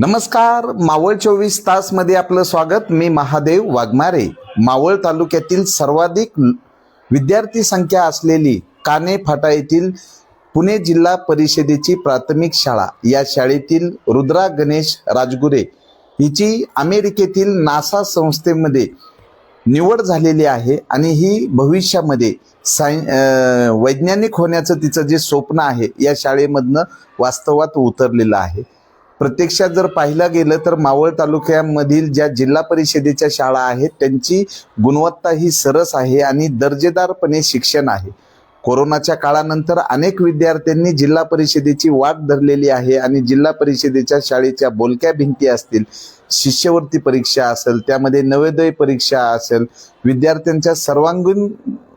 नमस्कार मावळ चोवीस तासमध्ये आपलं स्वागत. मी महादेव वाघमारे. मावळ तालुक्यातील सर्वाधिक विद्यार्थी संख्या असलेली काने फाटा येथील पुणे जिल्हा परिषदेची प्राथमिक शाळा या शाळेतील रुद्रा गणेश राजगुरे हिची अमेरिकेतील नासा संस्थेमध्ये निवड झालेली आहे आणि ही भविष्यामध्ये साय वैज्ञानिक होण्याचं तिचं जे स्वप्न आहे या शाळेमधनं वास्तवात उतरलेलं आहे. प्रत्यक्षात जर पाहिलं गेलं तर मावळ तालुक्यामधील ज्या जिल्हा परिषदेच्या शाळा आहेत त्यांची गुणवत्ता ही सरस आहे आणि दर्जेदारपणे शिक्षण आहे. कोरोनाच्या काळानंतर अनेक विद्यार्थ्यांनी जिल्हा परिषदेची वाट धरलेली आहे आणि जिल्हा परिषदेच्या शाळेच्या बोलक्या भिंती असतील शिष्यवृत्ती परीक्षा असेल त्यामध्ये नवोदय परीक्षा असेल विद्यार्थ्यांच्या सर्वांगीण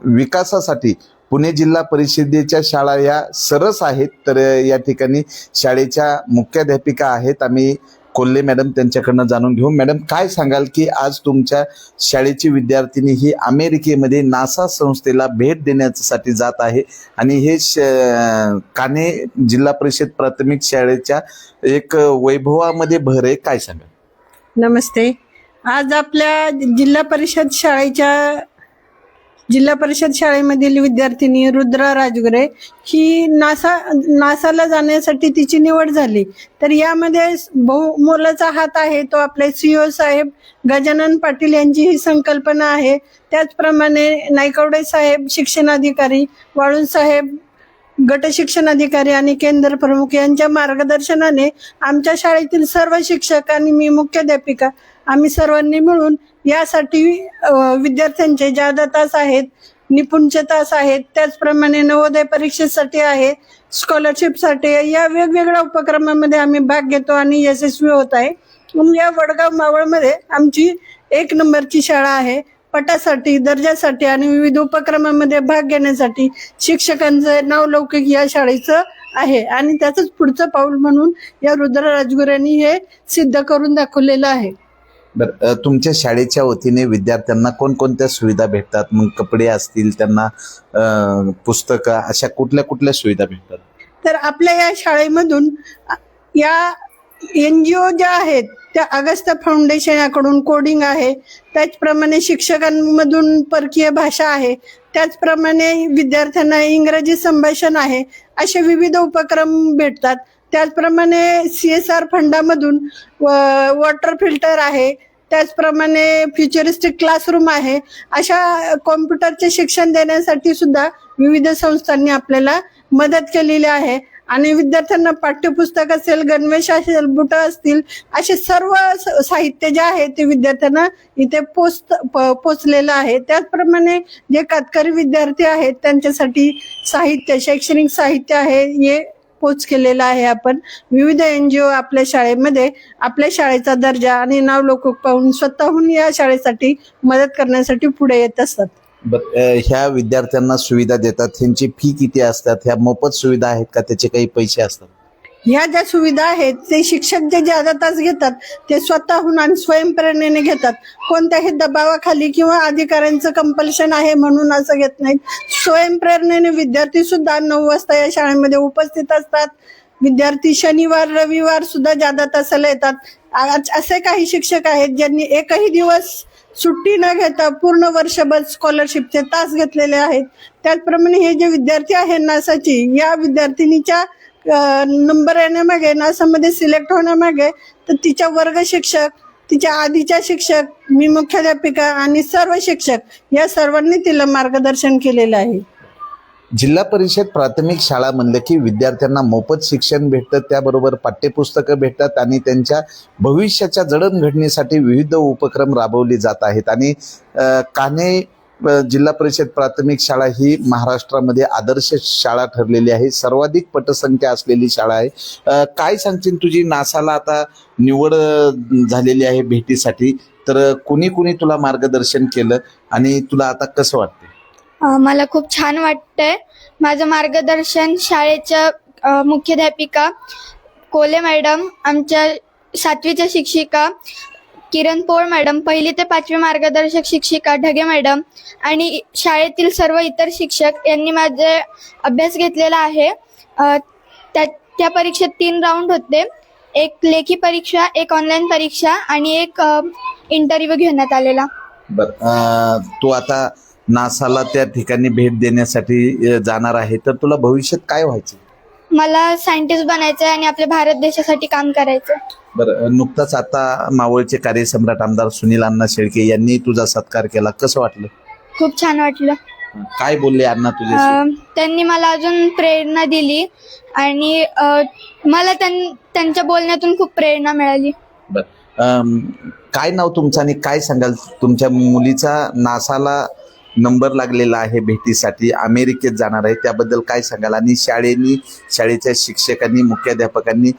विकासासाठी पुणे जिल्हा परिषदेच्या शाळा या सरस आहेत. तर या ठिकाणी शाळेच्या मुख्याध्यापिका आहेत. आम्ही कोल्हे मॅडम त्यांच्याकडनं जाणून घेऊ. मॅडम काय सांगाल की आज तुमच्या शाळेची विद्यार्थिनी ही अमेरिकेमध्ये नासा संस्थेला भेट देण्यासाठी जात आहे आणि हे श काने जिल्हा परिषद प्राथमिक शाळेच्या एक वैभवामध्ये भर आहे. काय सांगाल? नमस्ते. आज आपल्या जिल्हा परिषद शाळेच्या जिल्हा परिषद शाळेमधील विद्यार्थिनी रुद्रा राजगुरे ही नासा नासाला जाण्यासाठी तिची निवड झाली. तर यामध्ये बहु मोलाचा हात आहे तो आपले सीओ साहेब गजानन पाटील यांची ही संकल्पना आहे. त्याचप्रमाणे नायकवडे साहेब शिक्षणाधिकारी वाळून साहेब गट शिक्षण अधिकारी आणि केंद्र प्रमुख यांच्या मार्गदर्शनाने आमच्या शाळेतील सर्व शिक्षक आणि मी मुख्याध्यापिका आम्ही सर्वांनी मिळून यासाठी विद्यार्थ्यांचे जादा तास आहेत निपुणचे तास आहेत त्याचप्रमाणे नवोदय परीक्षेसाठी आहे स्कॉलरशिपसाठी या वेगवेगळ्या उपक्रमामध्ये आम्ही भाग घेतो आणि यशस्वी होत आहे. म्हणून या वडगाव मावळमध्ये आमची एक नंबरची शाळा आहे पटासाठी दर्जासाठी आणि विविध उपक्रमामध्ये भाग घेण्यासाठी शिक्षकांचं नावलौकिक या शाळेचं आहे. आणि त्याचंच पुढचं पाऊल म्हणून या रुद्र राजगुरांनी हे सिद्ध करून दाखवलेलं आहे. बरं तुमच्या शाळेच्या वतीने विद्यार्थ्यांना कोणकोणत्या सुविधा भेटतात? मग कपडे असतील त्यांना पुस्तकं अशा कुठल्या कुठल्या सुविधा भेटतात? तर आपल्या या शाळेमधून या एन जी ओ ज्या आहेत त्या अगस्त्य फाउंडेशनाकडून कोडिंग आहे. त्याचप्रमाणे शिक्षकांमधून परकीय भाषा आहे. त्याचप्रमाणे विद्यार्थ्यांना इंग्रजी संभाषण आहे. असे विविध उपक्रम भेटतात. त्याचप्रमाणे सी एस आर फंडामधून वॉटर फिल्टर आहे. त्याचप्रमाणे फ्युचरिस्टिक क्लासरूम आहे. अशा कॉम्प्युटरचे शिक्षण देण्यासाठी सुद्धा विविध संस्थांनी आपल्याला मदत केलेली आहे. आणि विद्यार्थ्यांना पाठ्यपुस्तक असेल गणवेश असेल बुट असतील असे सर्व साहित्य जे आहे ते विद्यार्थ्यांना इथे पोच प- पोचलेलं आहे. त्याचप्रमाणे जे कातकरी विद्यार्थी आहेत त्यांच्यासाठी साहित्य शैक्षणिक साहित्य आहे हे पोच केलेला आहे आपण. विविध एन जी ओ आपल्या शाळेमध्ये आपल्या शाळेचा दर्जा आणि नाव लोक पाहून स्वतःहून या शाळेसाठी मदत करण्यासाठी पुढे येत असतात. ह्या विद्यार्थ्यांना सुविधा देतात. ह्यांची फी किती असतात? ह्या मोफत सुविधा आहेत का? त्याचे काही पैसे असतात? ह्या ज्या सुविधा आहेत ते शिक्षक जे ज्यादा तास घेतात ते स्वतःहून आणि स्वयंप्रेरणेने घेतात. कोणत्याही दबावाखाली किंवा अधिकाऱ्यांचं कंपल्शन आहे म्हणून असं घेत नाहीत. स्वयंप्रेरणेने विद्यार्थी सुद्धा नऊ वाजता या शाळेमध्ये उपस्थित असतात. विद्यार्थी शनिवार रविवार सुद्धा जादा तासाला येतात. आज असे काही शिक्षक आहेत ज्यांनी एकही दिवस सुट्टी न घेता पूर्ण वर्षभर स्कॉलरशिपचे तास घेतलेले आहेत. त्याचप्रमाणे हे जे विद्यार्थी आहेत नासाची या विद्यार्थिनीच्या नंबर येण्यामागे नासामध्ये सिलेक्ट होण्यामागे तर तिच्या वर्ग शिक्षक तिच्या आधीच्या शिक्षक मी मुख्याध्यापिका आणि सर्व शिक्षक या सर्वांनी तिला मार्गदर्शन केलेलं आहे. जिल्हा परिषद प्राथमिक शाळा म्हणलं की विद्यार्थ्यांना मोफत शिक्षण भेटतं त्याबरोबर पाठ्यपुस्तकं भेटतात आणि त्यांच्या भविष्याच्या जडणघडणीसाठी विविध उपक्रम राबवले जात आहेत. आणि कान्हे जिल्हा परिषद प्राथमिक शाळा ही महाराष्ट्रामध्ये आदर्श शाळा ठरलेली आहे. सर्वाधिक पटसंख्या असलेली शाळा आहे. काय सांगशील तुझी? नासाला आता निवड झालेली आहे भेटीसाठी. तर कुणी कुणी तुला मार्गदर्शन केलं आणि तुला आता कसं वाटतं मला खूप छान वाटतंय. माझं मार्गदर्शन शाळेच्या मुख्याध्यापिका कोले मॅडम आमच्या सातवीच्या शिक्षिका किरण पोळ मॅडम पहिली ते पाचवी मार्गदर्शक शिक्षिका ढगे मॅडम आणि शाळेतील सर्व इतर शिक्षक यांनी माझे अभ्यास घेतलेला आहे. त्या त्या परीक्षेत तीन राऊंड होते. एक लेखी परीक्षा एक ऑनलाईन परीक्षा आणि एक इंटरव्ह्यू घेण्यात आलेला. बर तू आता नासाला त्या ठिकाणी भेट देण्यासाठी जाणार आहे. तर तुला भविष्यात काय व्हायचं? मला सायंटिस्ट बनायचं आहे आणि आपल्या भारत देशासाठी काम करायचं. बरं नुकताच आता मावळचे कार्यसम्राट आमदार सुनील अण्णा शेळके यांनी तुझा सत्कार केला. कसं वाटलं? खूप छान वाटलं. काय बोलले अण्णा अं, त्यांनी मला अजून प्रेरणा दिली आणि अं, मला त्यां- त्यांच्या बोलण्यातून खूप प्रेरणा मिळाली. काय नाव तुमचं आणि काय सांगाल? तुमच्या मुलीचा नासाला नंबर लागलेला आहे भेटीसाठी. अमेरिकेत जाणार आहे. त्याबद्दल काय सांगाल? आणि शाळेनी शाळेच्या शिक्षकांनी मुख्याध्यापकांनी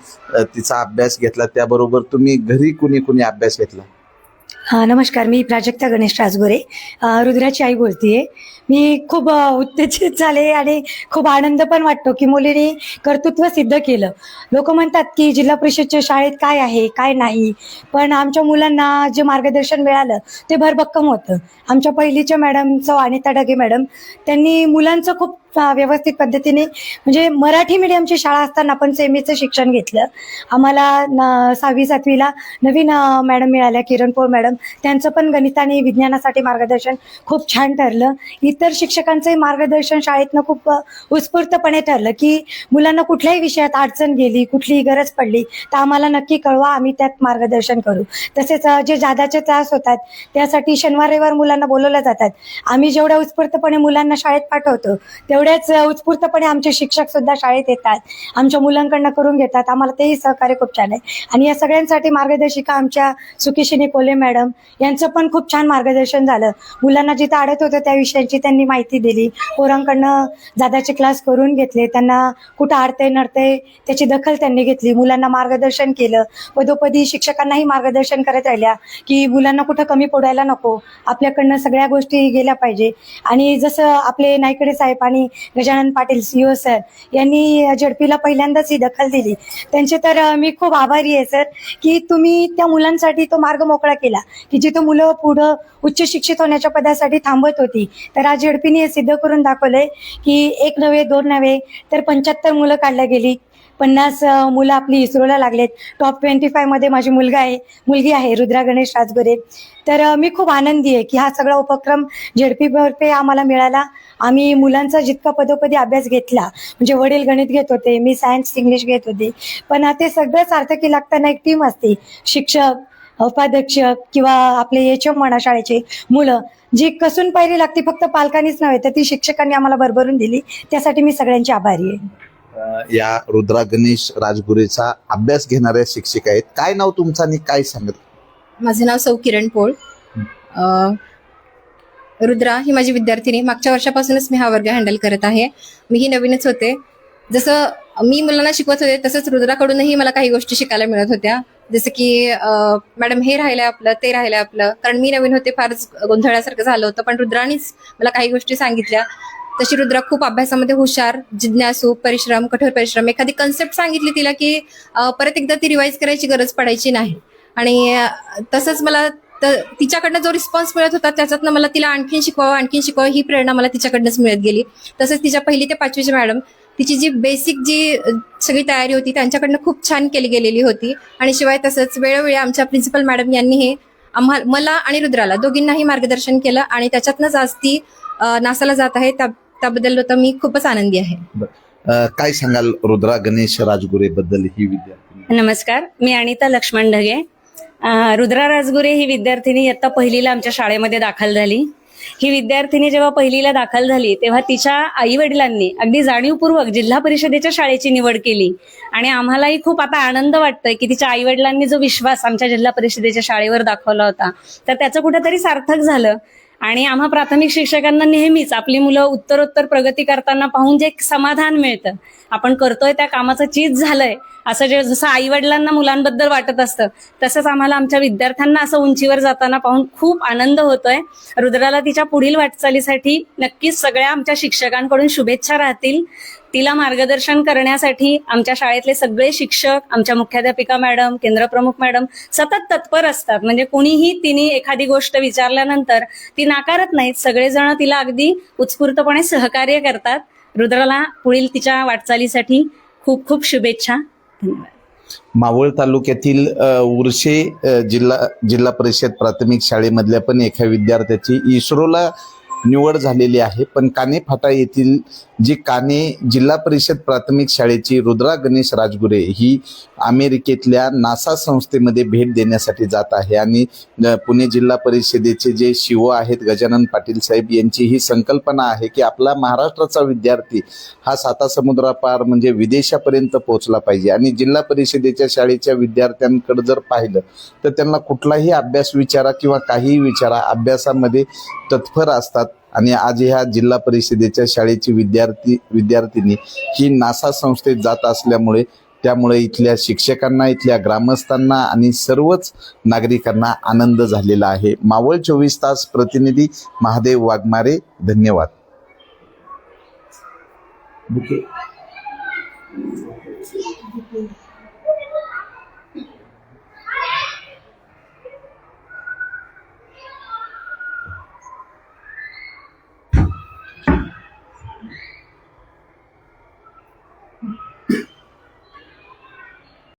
तिचा अभ्यास घेतला. त्याबरोबर तुम्ही घरी कुणी कुणी अभ्यास घेतला? हा नमस्कार. मी प्राजक्ता गणेश राजगोरे. रुद्राची आई बोलतीये. मी खूप उत्तेजित झाले आणि खूप आनंद पण वाटतो की मुलीने कर्तृत्व सिद्ध केलं. लोक म्हणतात की जिल्हा परिषदच्या शाळेत काय आहे काय नाही? पण आमच्या मुलांना जे मार्गदर्शन मिळालं ते भरभक्कम होतं. आमच्या पहिलीच्या मॅडमचं अनिता डगे मॅडम त्यांनी मुलांचं खूप व्यवस्थित पद्धतीने म्हणजे मराठी मीडियमची शाळा असताना आपण सेमीचं शिक्षण घेतलं. आम्हाला सहावी सातवीला नवीन मॅडम मिळाल्या किरण पोळ मॅडम त्यांचं पण गणित आणि विज्ञानासाठी मार्गदर्शन खूप छान ठरलं. इतर शिक्षकांचंही मार्गदर्शन शाळेतनं खूप उत्स्फूर्तपणे ठरलं की मुलांना कुठल्याही विषयात अडचण गेली कुठलीही गरज पडली तर आम्हाला नक्की कळवा आम्ही त्यात मार्गदर्शन करू. तसेच जे जादाचे त्रास होतात त्यासाठी शनिवार रविवार मुलांना बोलवलं जातात. आम्ही जेवढ्या उत्स्फूर्तपणे मुलांना शाळेत पाठवतो तेवढ्याच उत्स्फूर्तपणे आमचे शिक्षक सुद्धा शाळेत येतात. आमच्या मुलांकडनं करून घेतात. आम्हाला तेही सहकार्य खूप छान आहे. आणि या सगळ्यांसाठी मार्गदर्शिका आमच्या सुकेशिनी कोले मॅडम यांचं पण खूप छान मार्गदर्शन झालं. मुलांना जिथं अडत होतं त्या विषयांची त्यांनी माहिती दिली. पोरांकडनं जादाचे क्लास करून घेतले. त्यांना कुठं आडते नडते त्याची दखल त्यांनी घेतली. मुलांना मार्गदर्शन केलं. पदोपदी शिक्षकांनाही मार्गदर्शन करत राहिल्या की मुलांना कुठं कमी पडायला नको. आपल्याकडनं सगळ्या गोष्टी गेल्या पाहिजे. आणि जसं आपले नायकडे साहेब आणि गजानन पाटील सीओ सर यांनी झडपीला पहिल्यांदाच ही दखल दिली. त्यांचे तर मी खूप आभारी आहे सर की तुम्ही त्या मुलांसाठी तो मार्ग मोकळा केला की जिथं मुलं पुढं उच्च शिक्षित होण्याच्या पदासाठी थांबत होती तर आज झडपीने हे सिद्ध करून दाखवलंय की एक नव्हे दोन नव्हे तर पंच्याहत्तर मुलं काढल्या गेली. पन्नास मुलं आपली इस्रोला लागलेत. टॉप ट्वेंटी फायमध्ये माझी मुलगा आहे मुलगी आहे रुद्रा गणेश राजगुरे. तर मी खूप आनंदी आहे की हा सगळा उपक्रम झेडपी बर्फे आम्हाला मिळाला. आम्ही मुलांचा जितका पदोपदी अभ्यास घेतला म्हणजे वडील गणित घेत होते मी सायन्स इंग्लिश घेत होते पण ते सगळं सार्थकी लागताना एक टीम असते शिक्षक उपाध्यक्ष किंवा आपले एच एम म्हणा शाळेचे मुलं जी कसून पायरी लागते फक्त पालकांनीच नव्हे तर ती शिक्षकांनी आम्हाला भरभरून दिली. त्यासाठी मी सगळ्यांची आभारी आहे. या रुद्रा गणेश राजगुरेचा अभ्यास घेणाऱ्या शिक्षिका आहेत. काय नाव तुमचं आणि काय सांगत? माझं नाव सौ किरण पोळ. रुद्रा ही माझी विद्यार्थिनी. मागच्या वर्षापासूनच मी हा वर्ग हँडल करत आहे. मी ही नवीनच होते. जसं मी मुलांना शिकवत होते तसंच रुद्राकडूनही मला काही गोष्टी शिकायला मिळत होत्या. जसं की मॅडम हे राहिलंय आपलं ते राहिलं आपलं. कारण मी नवीन होते फारच गोंधळासारखं झालं होतं. पण रुद्रानीच मला काही गोष्टी सांगितल्या. तशी रुद्रा खूप अभ्यासामध्ये हुशार जिज्ञासू परिश्रम कठोर परिश्रम. एखादी कन्सेप्ट सांगितली तिला की परत एकदा ती रिवाईज करायची गरज पडायची नाही. आणि तसंच मला त- तिच्याकडनं जो रिस्पॉन्स मिळत होता त्याच्यातनं मला तिला आणखीन शिकवावं आणखीन शिकवावं ही प्रेरणा मला तिच्याकडनंच मिळत गेली. तसंच तिच्या पहिली ते पाचवीची मॅडम तिची जी बेसिक जी सगळी तयारी होती त्यांच्याकडनं खूप छान केली गेलेली होती. आणि शिवाय तसंच वेळोवेळी आमच्या प्रिन्सिपल मॅडम यांनीही आम्हा मला आणि रुद्राला दोघींनाही मार्गदर्शन केलं आणि त्याच्यातनंच आज ती नासाला जात आहे. त्या- त्याबद्दल तर मी खूपच आनंदी आहे. काय सांगाल रुद्रा गणेश राजगुरे बद्दल ही विद्यार्थी? नमस्कार. मी अनिता लक्ष्मण ढगे. रुद्रा राजगुरे ही विद्यार्थिनी इयत्ता पहिलीला आमच्या शाळेमध्ये दाखल झाली. ही विद्यार्थिनी जेव्हा पहिलीला दाखल झाली तेव्हा तिच्या आई वडिलांनी अगदी जाणीवपूर्वक जिल्हा परिषदेच्या शाळेची निवड केली. आणि आम्हालाही खूप आता आनंद वाटतोय की तिच्या आई वडिलांनी जो विश्वास आमच्या जिल्हा परिषदेच्या शाळेवर दाखवला होता तर त्याचं कुठेतरी सार्थक झालं. आणि आम्हा प्राथमिक शिक्षकांना नेहमीच आपली मुलं उत्तरोत्तर प्रगती करताना पाहून जे समाधान मिळतं आपण करतोय त्या कामाचं चीज झालंय असं जे जसं आई वडिलांना मुलांबद्दल वाटत असतं तसंच आम्हाला आमच्या विद्यार्थ्यांना असं उंचीवर जाताना पाहून खूप आनंद होतोय. रुद्राला तिच्या पुढील वाटचालीसाठी नक्कीच सगळ्या आमच्या शिक्षकांकडून शुभेच्छा राहतील. तिला मार्गदर्शन करण्यासाठी आमच्या शाळेतले सगळे शिक्षक आमच्या मुख्याध्यापिका मॅडम केंद्रप्रमुख मॅडम सतत तत्पर असतात. म्हणजे कोणीही तिने एखादी गोष्ट विचारल्यानंतर ती नाकारत नाहीत. सगळेजण तिला अगदी उत्स्फूर्तपणे सहकार्य करतात. रुद्राला पुढील तिच्या वाटचालीसाठी खूप खूप शुभेच्छा. धन्यवाद मावळ तालुक्यातील उर्शे जिल्हा जिल्हा परिषद प्राथमिक शाळेमधल्या पण एका विद्यार्थ्याची इस्रोला निवड झालेली आहे. पण काने फाटा येथील जी काने जिल्हा परिषद प्राथमिक शाळेची रुद्रा गणेश राजगुरे ही अमेरिकेतल्या नासा संस्थेमध्ये भेट देण्यासाठी जात आहे. आणि पुणे जिल्हा परिषदेचे जे शिव आहेत गजानन पाटील साहेब यांची ही संकल्पना आहे की आपला महाराष्ट्राचा विद्यार्थी हा साता समुद्रापार म्हणजे विदेशापर्यंत पोहोचला पाहिजे. आणि जिल्हा परिषदेच्या शाळेच्या विद्यार्थ्यांकडे जर पाहिलं तर त्यांना कुठलाही अभ्यास विचारा किंवा काहीही विचारा अभ्यासामध्ये तत्पर असतात. आणि आज ह्या जिल्हा परिषदेच्या शाळेची विद्यार्थी विद्यार्थिनी ही नासा संस्थेत जात असल्यामुळे त्यामुळे इथल्या शिक्षकांना इथल्या ग्रामस्थांना आणि सर्वच नागरिकांना आनंद झालेला आहे. मावळ चोवीस तास प्रतिनिधी महादेव वाघमारे धन्यवाद. बुके